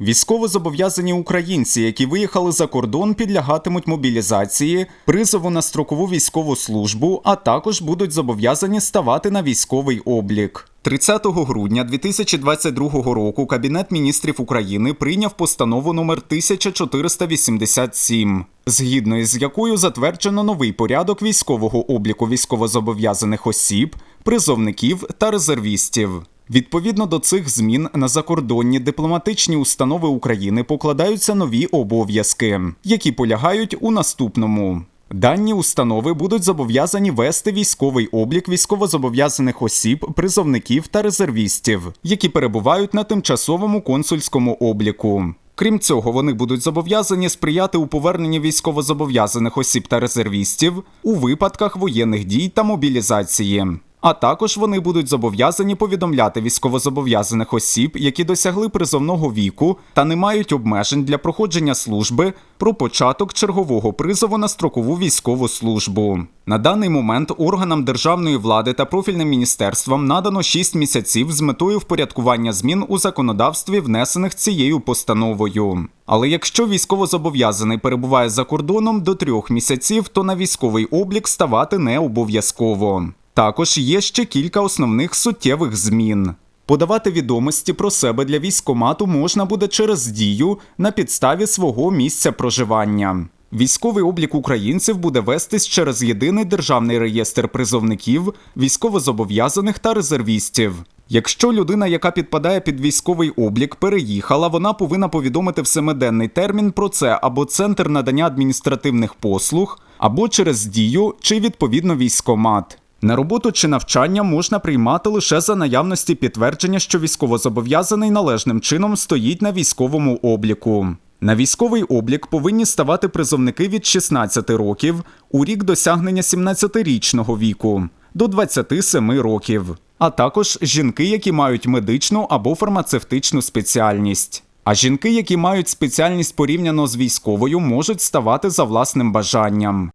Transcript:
Військовозобов'язані українці, які виїхали за кордон, підлягатимуть мобілізації, призову на строкову військову службу, а також будуть зобов'язані ставати на військовий облік. 30 грудня 2022 року Кабінет міністрів України прийняв постанову номер 1487, згідно із якою затверджено новий порядок військового обліку військовозобов'язаних осіб, призовників та резервістів. Відповідно до цих змін на закордонні дипломатичні установи України покладаються нові обов'язки, які полягають у наступному. Дані установи будуть зобов'язані вести військовий облік військовозобов'язаних осіб, призовників та резервістів, які перебувають на тимчасовому консульському обліку. Крім цього, вони будуть зобов'язані сприяти у поверненні військовозобов'язаних осіб та резервістів у випадках воєнних дій та мобілізації. А також вони будуть зобов'язані повідомляти військовозобов'язаних осіб, які досягли призовного віку та не мають обмежень для проходження служби про початок чергового призову на строкову військову службу. На даний момент органам державної влади та профільним міністерствам надано 6 місяців з метою впорядкування змін у законодавстві, внесених цією постановою. Але якщо військовозобов'язаний перебуває за кордоном до трьох місяців, то на військовий облік ставати не обов'язково. Також є ще кілька основних суттєвих змін. Подавати відомості про себе для військомату можна буде через дію на підставі свого місця проживання. Військовий облік українців буде вестись через єдиний державний реєстр призовників, військовозобов'язаних та резервістів. Якщо людина, яка підпадає під військовий облік, переїхала, вона повинна повідомити в семиденний термін про це або центр надання адміністративних послуг, або через дію чи відповідно військомат. На роботу чи навчання можна приймати лише за наявності підтвердження, що військовозобов'язаний належним чином стоїть на військовому обліку. На військовий облік повинні ставати призовники від 16 років у рік досягнення 17-річного віку до 27 років, а також жінки, які мають медичну або фармацевтичну спеціальність. А жінки, які мають спеціальність порівняно з військовою, можуть ставати за власним бажанням.